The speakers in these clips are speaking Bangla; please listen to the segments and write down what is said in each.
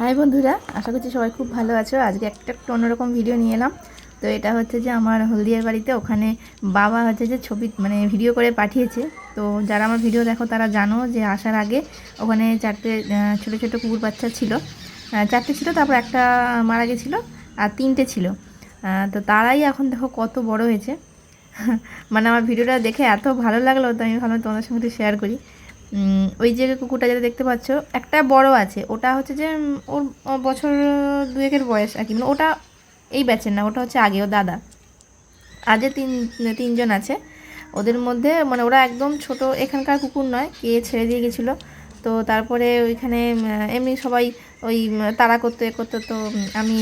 হাই বন্ধুরা, আশা করছি সবাই খুব ভালো আছো। আজকে একটা একটু অন্যরকম ভিডিও নিয়ে এলাম। তো এটা হচ্ছে যে আমার হলদিয়ার বাড়িতে ওখানে বাবা হচ্ছে যে ছবি মানে ভিডিও করে পাঠিয়েছে। তো যারা আমার ভিডিও দেখো, তারা জানো যে আসার আগে ওখানে চারটে ছোটো ছোটো কুকুর বাচ্চা ছিল। চারটে ছিল, তারপর একটা মারা গেছিল আর তিনটে ছিল। তো তারাই এখন দেখো কত বড় হয়েছে। মানে আমার ভিডিওটা দেখে এত ভালো লাগল, তো আমি ভাবলাম তোমাদের সঙ্গে শেয়ার করি। ওই যে কুকুরটা যেটা দেখতে পাচ্ছ, একটা বড় আছে। ওটা হচ্ছে যে ওর বছর দুয়েকের বয়স আর কি। মানে ওটা এই ব্যাচের না, ওটা হচ্ছে আগে ও দাদা। আজ যে তিন, তিনজন আছে। ওদের মধ্যে মানে ওরা একদম ছোট, এখানকার কুকুর নয়, কে ছেড়ে দিয়ে গেছিল। তো তারপরে ওইখানে এমনি সবাই ওই, তাড়া করতে, এ করতে, তো আমি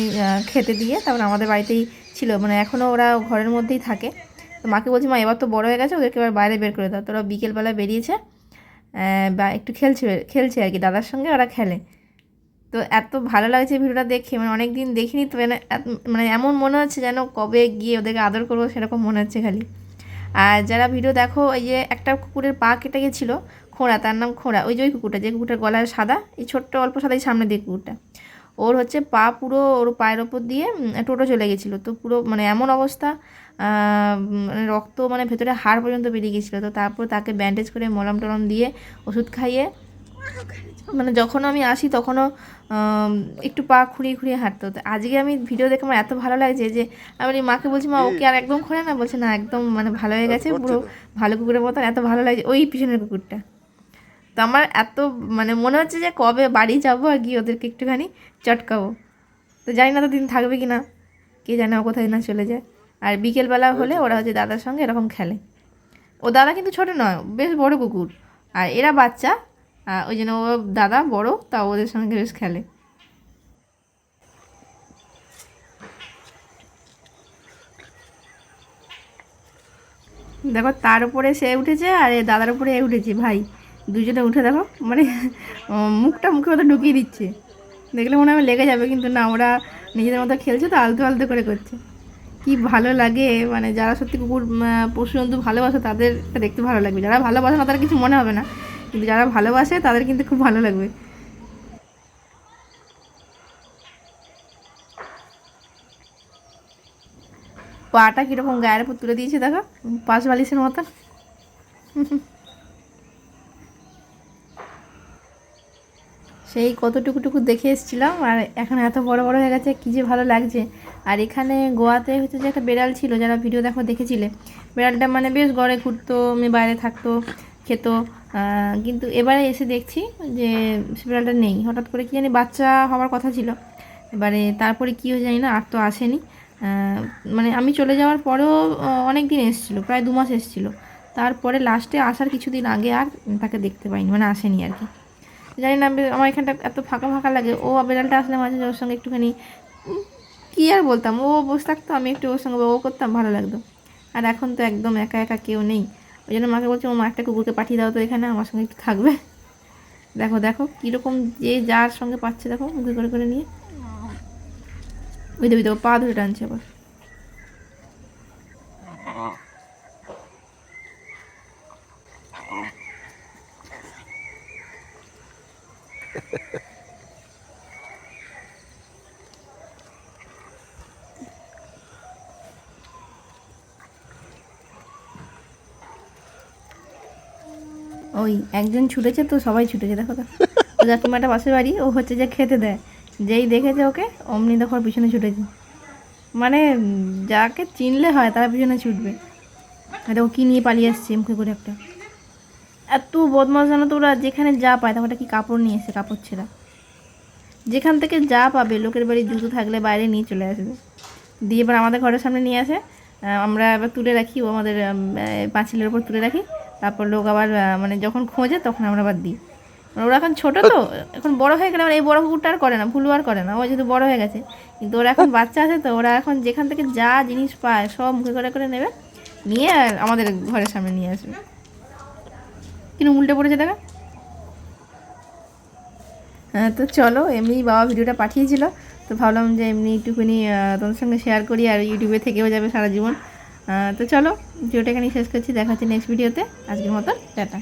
খেতে দিয়ে তারপরে আমাদের বাড়িতেই ছিল। মানে এখনও ওরা ঘরের মধ্যেই থাকে। তো মাকে বলছি, মা, এবার তো বড় হয়ে গেছে, ওদেরকে এবার বাইরে বের করে দাও। তো ওরা বিকেলবেলা বেরিয়েছে। বা একটু খেলছে খেলছে আর কি, দাদার সঙ্গে ওরা খেলে। তো এত ভালো লাগছে ভিডিওটা দেখে মানে অনেক দিন দেখিনি, তো মানে মানে এমন মনে হচ্ছে যেন কবে গিয়ে ওদেরকে আদর করব সেরকম মনে হচ্ছে খালি। আর যারা ভিডিও দেখো ওই যে একটা কুকুরের পা কেটে গেছিল, খোঁড়া, তার নাম খোঁড়া, ওই যে ওই কুকুরটা, যে কুকুরটার গলায় সাদা, এই ছোট্ট অল্প সাদাই সামনে দিয়ে কুকুরটা। ওর হচ্ছে পা পুরো ওর পায়ের ওপর দিয়ে টোটো চলে গেছিল, তো পুরো মানে এমন অবস্থা রক্ত মানে ভেতরে হাড় পর্যন্ত বেরিয়ে গেছিল তো তারপর তাকে ব্যান্ডেজ করে মলম টলম দিয়ে ওষুধ খাইয়ে মানে যখন আমি আসি তখনও একটু পা খুঁড়িয়ে খুঁড়িয়ে হাঁটতো। তো আজকে আমি ভিডিও দেখে আমার এত ভালো লাগছে যে আমি ওই মাকে বলছি মা ওকে আর একদম খোঁড়ে না? বলছে না একদম মানে ভালো হয়ে গেছে পুরো ভালো কুকুরের মতন এত ভালো লাগছে ওই পিছনের কুকুরটা। তো আমার এত মানে মনে হচ্ছে যে কবে বাড়ি যাব আর গিয়ে ওদেরকে একটুখানি চটকাবো। তো জানি না তো দিন থাকবে কি না কে জানে ও কোথায় না চলে যায়। আর বিকেলবেলা হলে ওরা হচ্ছে দাদার সঙ্গে এরকম খেলে। ও দাদা কিন্তু ছোট নয় বেশ বড় কুকুর। আর এরা বাচ্চা ওই জন্য ও দাদা বড় তা ওদের সঙ্গে বেশ খেলে। দেখো তার উপরে সে উঠেছে আর এ দাদার উপরে এ উঠেছে। ভাই দুজনে উঠে দেখো মানে মুখটা মুখে মতো ঢুকিয়ে দিচ্ছে। দেখলে মনে হয় লেগে যাবে কিন্তু না ওরা নিজেদের মতো খেলছে তো আলতু আলতু করে করছে। কি ভালো লাগে মানে যারা সত্যি কুকুর পশু জন্তু ভালোবাসে তাদের দেখতে ভালো লাগবে। যারা ভালোবাসে না তারা কিছু মনে হবে না। কিন্তু যারা ভালোবাসে, তাদের কিন্তু খুব ভালো লাগবে। পাটা কীরকম, গায়ের উপর তুলে দিয়েছে, দেখো পাশ বালিশের মতন। সেই কতটুকুটুকু দেখে এসেছিলাম, আর এখন এত বড় বড় হয়ে গেছে, কী যে ভালো লাগছে। আর এখানে গোয়াতে হচ্ছে যে একটা বেড়াল ছিল, যারা ভিডিও দেখো দেখেছিলে। বেড়ালটা মানে বেশ গড়ে ঘুরতো বাইরে থাকতো, খেত। কিন্তু এবারে এসে দেখছি যে বেড়ালটা নেই। হঠাৎ করে কি জানি বাচ্চা হওয়ার কথা ছিল। এবারে তারপরে কী হয়ে জানি না, আর তো আসেনি। মানে আমি চলে যাওয়ার পরেও অনেক দিন এসেছিল, প্রায় দু মাস এসেছিল। তারপরে লাস্টে আসার কিছুদিন আগে আর তাকে দেখতে পাইনি মানে আসেনি আর কি। জানি না, আমার এখানটা এত ফাঁকা ফাঁকা লাগে। ও বেড়ালটা আসলে মাঝে ওর সঙ্গে একটুখানি কী আর বলতাম? ও বসে থাকতো, আমি একটু ওর সঙ্গে, ও করতাম, ভালো লাগতো। আর এখন তো একদম একা একা কেউ নেই। ওই জন্য মাকে বলছি ও মা, একটা কুকুরকে পাঠিয়ে দাও তো এখানে, আমার সঙ্গে একটু থাকবে। দেখো দেখো, কীরকম যে যার সঙ্গে পাচ্ছে, দেখো, মুখে করে করে নিয়ে। ওই দেবি দেখো, পা ধরে টানছে আবার। ওই একজন ছুটেছে তো সবাই ছুটেছে, দেখো তো। কাকিমাটা পাশের বাড়ি, ও হচ্ছে যে খেতে দেয়। যেই দেখেছে ওকে, অমনি দেখো পিছনে ছুটেছে। মানে যাকে চিনলে হয় তার পিছনে ছুটবে। এটা ও কী নিয়ে পালিয়ে আসছে মুখে করে একটা। এত বদমাস জানো তো ওরা যেখানে যা পায়, তখন কি কাপড় নিয়ে এসে, কাপড় ছেঁড়া। যেখান থেকে যা পাবে, লোকের বাড়ি জুতো থাকলে বাইরে নিয়ে চলে আসবে। দিয়ে এবার আমাদের ঘরের সামনে নিয়ে আসে। আমরা এবার তুলে রাখি, ও আমাদের পাঁচিলের ওপর তুলে রাখি। তারপর লোক আবার মানে যখন খোঁজে, তখন আমরা আবার দিই। মানে ওরা এখন ছোট তো, এখন বড় হয়ে গেলে মানে এই বড় কুকুরটা আর করে না, ভুলু আর করে না। ও যেহেতু বড় হয়ে গেছে, কিন্তু ওরা এখন বাচ্চা আছে তো, ওরা এখন যেখান থেকে যা জিনিস পায়, সব মুখে করে করে নেবে। নিয়ে আমাদের ঘরের সামনে নিয়ে আসবে। কিন্তু উল্টে পড়েছে, দেখা। হ্যাঁ তো চলো, এমনি বাবা ভিডিওটা পাঠিয়েছিল, তো ভাবলাম যে এমনি একটুখানি তোমাদের সঙ্গে শেয়ার করি আর ইউটিউবে থেকেও যাবে সারা জীবন। তো চলো, ভিডিওটা এখানে শেষ করছি, দেখা হচ্ছে নেক্সট ভিডিওতে আজকের মতো টাটা।